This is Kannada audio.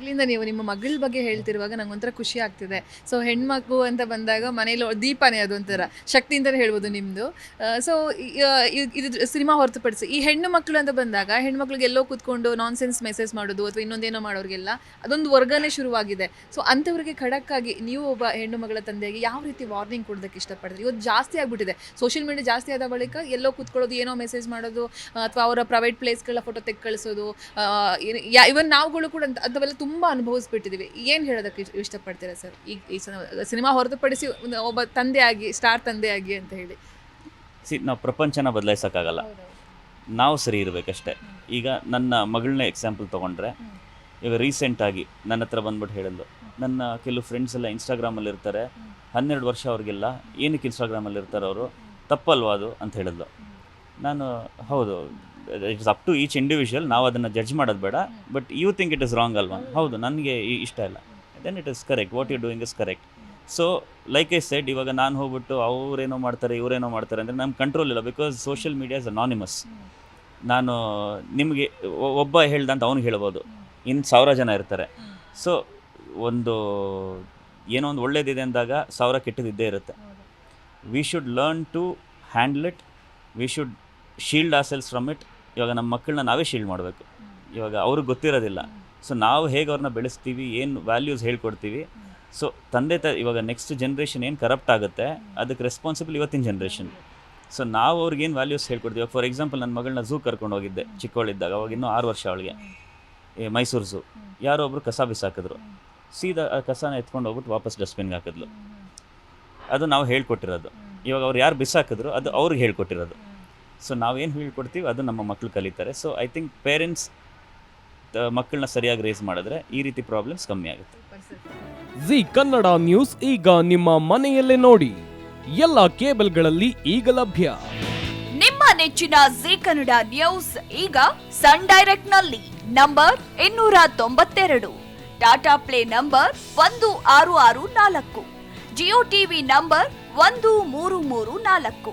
ಅವಾಗ್ಲಿಂದ ನೀವು ನಿಮ್ಮ ಮಗಳ ಬಗ್ಗೆ ಹೇಳ್ತಿರುವಾಗ ನಂಗೆ ಒಂಥರ ಖುಷಿ ಆಗ್ತಿದೆ. ಸೊ ಹೆಣ್ಮಗು ಅಂತ ಬಂದಾಗ ಮನೇಲಿ ದೀಪಾನೇ ಅದು ಒಂಥರ ಶಕ್ತಿ ಅಂತಲೇ ಹೇಳ್ಬೋದು ನಿಮ್ಮದು ಸೊ ಇದು ಸಿನಿಮಾ ಹೊರತುಪಡಿಸಿ, ಈ ಹೆಣ್ಣು ಮಕ್ಕಳು ಅಂತ ಬಂದಾಗ ಹೆಣ್ಮಕ್ಳಿಗೆ ಎಲ್ಲೋ ಕೂತ್ಕೊಂಡು ನಾನ್ಸೆನ್ಸ್ ಮೆಸೇಜ್ ಮಾಡೋದು ಅಥವಾ ಇನ್ನೊಂದೇನೋ ಮಾಡೋರಿಗೆಲ್ಲ ಅದೊಂದು ವರ್ಗನೇ ಶುರುವಾಗಿದೆ. ಸೊ ಅಂಥವ್ರಿಗೆ ಖಡಕ್ಕಾಗಿ ನೀವು ಒಬ್ಬ ಹೆಣ್ಣು ಮಗಳ ತಂದೆಗೆ ಯಾವ ರೀತಿ ವಾರ್ನಿಂಗ್ ಕೊಡೋದಕ್ಕೆ ಇಷ್ಟಪಡ್ತೀರಿ? ಇವತ್ತು ಜಾಸ್ತಿ ಆಗಿಬಿಟ್ಟಿದೆ. ಸೋಷಿಯಲ್ ಮೀಡಿಯಾ ಜಾಸ್ತಿ ಆದ ಬಳಿಕ ಎಲ್ಲೋ ಕೂತ್ಕೊಳ್ಳೋದು, ಏನೋ ಮೆಸೇಜ್ ಮಾಡೋದು, ಅಥವಾ ಅವರ ಪ್ರೈವೇಟ್ ಪ್ಲೇಸ್ಗಳ ಫೋಟೋ ತೆಕ್ಕಳಿಸೋದು ಇವನ್ ನಾವುಗಳು ಕೂಡ ಅಂಥವೆಲ್ಲ ತುಂಬ ಅನುಭವಿಸ್ಬಿಟ್ಟಿದ್ದೀವಿ ಏನು ಹೇಳೋದಕ್ಕೆ ಇಷ್ಟ- ಇಷ್ಟಪಡ್ತೀರಾ ಸರ್? ಈ ಈ ಸಿನಿಮಾ ಹೊರತುಪಡಿಸಿ ಒಬ್ಬ ತಂದೆ ಆಗಿ ಸ್ಟಾರ್ ತಂದೆ ಆಗಿ ಅಂತ ಹೇಳಿ. ಸಿ ನಾವು ಪ್ರಪಂಚನ ಬದಲಾಯಿಸೋಕ್ಕಾಗಲ್ಲ. ನಾವು ಸರಿ ಇರಬೇಕಷ್ಟೇ. ಈಗ ನನ್ನ ಮಗಳನ್ನ ಎಕ್ಸಾಂಪಲ್ ತೊಗೊಂಡ್ರೆ ಈಗ ರೀಸೆಂಟಾಗಿ ನನ್ನ ಹತ್ರ ಬಂದ್ಬಿಟ್ಟು ಹೇಳಿದ್ಲು ನನ್ನ ಕೆಲವು ಫ್ರೆಂಡ್ಸ್ ಎಲ್ಲ ಇನ್ಸ್ಟಾಗ್ರಾಮಲ್ಲಿ ಇರ್ತಾರೆ. ಹನ್ನೆರಡು ವರ್ಷ ಅವ್ರಿಗೆಲ್ಲ ಏನಕ್ಕೆ ಇನ್ಸ್ಟಾಗ್ರಾಮಲ್ಲಿ ಇರ್ತಾರೆ ಅವರು? ತಪ್ಪಲ್ವಾ ಅದು? ಅಂತ ಹೇಳಿದ್ಲು ನಾನು ಹೌದು it's up to each individual ನಾವು ಅದನ್ನು ಜಡ್ಜ್ ಮಾಡೋದು ಬೇಡ. But you think it is wrong ಅಲ್ವಾ? ಹೌದು, ನನಗೆ ಇಷ್ಟ ಇಲ್ಲ. Then it is correct what you doing is correct so like I said ಇವಾಗ ನಾನು ಹೋಗ್ಬಿಟ್ಟು ಅವರೇನೋ ಮಾಡ್ತಾರೆ, ಇವರೇನೋ ಮಾಡ್ತಾರೆ ಅಂದರೆ ನಮ್ಮ ಕಂಟ್ರೋಲ್ ಇಲ್ಲ because social media is anonymous ನಾನು ನಿಮಗೆ ಒಬ್ಬ ಹೇಳ್ದ ಅಂತ ಅವ್ನಿಗೆ ಹೇಳ್ಬೋದು. ಇನ್ನು ಸಾವಿರ ಜನ ಇರ್ತಾರೆ. ಸೊ ಒಂದು ಏನೋ ಒಂದು ಒಳ್ಳೇದಿದೆ ಅಂದಾಗ ಸಾವಿರ ಕೆಟ್ಟದಿದ್ದೇ ಇರುತ್ತೆ. We should learn to handle it we should shield ourselves from it ಇವಾಗ ನಮ್ಮ ಮಕ್ಕಳನ್ನ ನಾವೇ ಶೀಲ್ಡ್ ಮಾಡಬೇಕು. ಇವಾಗ ಅವ್ರಿಗೆ ಗೊತ್ತಿರೋದಿಲ್ಲ. ಸೊ ನಾವು ಹೇಗೆ ಅವ್ರನ್ನ ಬೆಳೆಸ್ತೀವಿ ಏನು ವ್ಯಾಲ್ಯೂಸ್ ಹೇಳ್ಕೊಡ್ತೀವಿ? ಸೊ ತಂದೆ ತ ಇವಾಗ ನೆಕ್ಸ್ಟ್ ಜನ್ರೇಷನ್ ಏನು ಕರಪ್ಟ್ ಆಗುತ್ತೆ ಅದಕ್ಕೆ ರೆಸ್ಪಾನ್ಸಿಬಲ್ ಇವತ್ತಿನ ಜನ್ರೇಷನ್ ಸೊ ನಾವು ಅವ್ರಿಗೆ ಏನು ವ್ಯಾಲ್ಯೂಸ್ ಹೇಳ್ಕೊಡ್ತೀವಿ? ಫಾರ್ ಎಕ್ಸಾಂಪಲ್ ನನ್ನ ಮಗಳನ್ನ ಝೂ ಕರ್ಕೊಂಡು ಹೋಗಿದ್ದೆ ಚಿಕ್ಕವಳಿದ್ದಾಗ ಅವಾಗ ಇನ್ನೂ ಆರು ವರ್ಷ ಅವಳಿಗೆ. ಈ ಮೈಸೂರು ಝೂ ಯಾರೋ ಒಬ್ರು ಕಸ ಬಿಸಾಕಿದ್ರು. ಸೀದಾ ಆ ಕಸನ ಎತ್ಕೊಂಡು ಹೋಗ್ಬಿಟ್ಟು ವಾಪಸ್ ಡಸ್ಟ್ಬಿನ್ಗೆ ಹಾಕಿದ್ಲು. ಅದು ನಾವು ಹೇಳ್ಕೊಟ್ಟಿರೋದು. ಇವಾಗ ಅವ್ರು ಯಾರು ಬಿಸಾಕಿದ್ರು ಅದು ಅವ್ರಿಗೆ ಹೇಳ್ಕೊಟ್ಟಿರೋದು. ಸೊ ನಾವೇನು ಹೇಳ್ಕೊಡ್ತೀವಿ ಅದು ನಮ್ಮ ಮಕ್ಕಳು ಕಲಿತಾರೆ. ಸೊ ಐ ಥಿಂಕ್ ಪೇರೆಂಟ್ಸ್ ಮಕ್ಕಳನ್ನ ಸರಿಯಾಗಿ ರೇಸ್ ಮಾಡಿದ್ರೆ ಈ ರೀತಿ ಪ್ರಾಬ್ಲಮ್ಸ್ ಕಮ್ಮಿ ಆಗುತ್ತೆ. ಜಿ ಕನ್ನಡ ನ್ಯೂಸ್ ಈಗ ನಿಮ್ಮ ಮನೆಯಲ್ಲೇ ನೋಡಿ. ಎಲ್ಲ ಕೇಬಲ್ಗಳಲ್ಲಿ ಈಗ ಲಭ್ಯ. ನಿಮ್ಮ ನೆಚ್ಚಿನ ಜಿ ಕನ್ನಡ ನ್ಯೂಸ್ ಈಗ ಸನ್ ಡೈರೆಕ್ಟ್ನಲ್ಲಿ ನಂಬರ್ ಇನ್ನೂರ ತೊಂಬತ್ತೆರಡು. ಟಾಟಾ ಪ್ಲೇ ನಂಬರ್ ಒಂದು ಆರು ಆರು ನಾಲ್ಕು. ಜಿಯೋ ಟಿವಿ ನಂಬರ್ ಒಂದು ಮೂರು ಮೂರು ನಾಲ್ಕು.